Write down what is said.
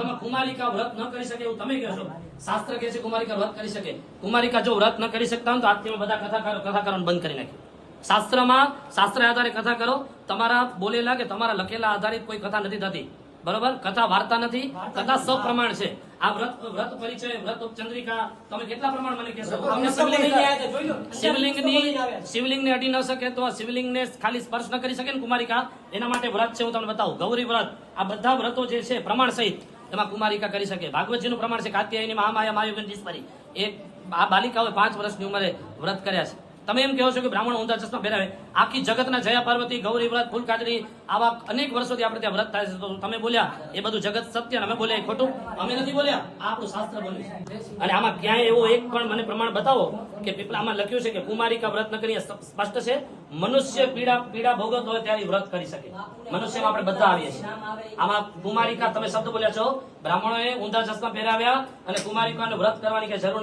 આમાં કુમારિકા વ્રત ન કરી શકે એવું તમે કહેશો શાસ્ત્ર કહે છે કુમારિકા વ્રત કરી શકે. કુમારિકા જો વ્રત ન કરી શકતા હોય તો આજથી બધા કથાકારો કથાકારોને બંધ કરી નાખ્યું. શાસ્ત્રમાં શાસ્ત્ર આધારે કથા કરો. તમારા બોલેલા કે તમારા લખેલા આધારિત કોઈ કથા નથી થતી. બરોબર? કથા વાર્તા નથી. કથા સપ્રમાણ છે. આ વ્રત વ્રત પરિચય વ્રત ચંદ્રિકા તમે કેટલા પ્રમાણ મને કહેશો? શિવલિંગ ને શિવલિંગને અડી ન શકે તો શિવલિંગ ને ખાલી સ્પર્શ ન કરી શકે ને કુમારિકા. એના માટે વ્રત છે હું તમને બતાવું. ગૌરી વ્રત. આ બધા વ્રતો જે છે પ્રમાણ સહિત એમાં કુમારિકા કરી શકે. ભાગવતજીનું પ્રમાણ છે કાત્યાયની મહામાયા માયુગંધીશ્વરી એ આ બાલિકાઓએ પાંચ વર્ષની ઉંમરે વ્રત કર્યા છે. તમે એમ કહો છો કે બ્રાહ્મણ ઊંધા ચશ્મા પહેરાવે. આખી જગતના જયા પાર્વતી, ગૌરી વ્રત ફૂલકાજરી આવા અનેક વર્ષોથી આપણે ત્યાં વ્રત થાય છે. તો તમે બોલ્યા, એ બધું જગત સત્ય અમે બોલ્યા ખોટું. અમે નથી બોલ્યા આપણું શાસ્ત્ર બોલ્યું છે. અને આમાં ક્યાંય એવો એક પણ મને પ્રમાણ બતાવો કે પીપળામાં લખ્યું છે કે કુમારિકા વ્રત ન કરી સ્પષ્ટ છે. મનુષ્ય પીડા પીડા ભોગવતો હોય ત્યારે વ્રત કરી શકે. મનુષ્યમાં આપણે બધા આવીએ છીએ. આમાં કુમારિકા તમે શબ્દ બોલ્યા છો, બ્રાહ્મણોએ ઊંધા ચશ્મા પહેરાવ્યા અને કુમારિકાને વ્રત કરવાની કે જરૂર.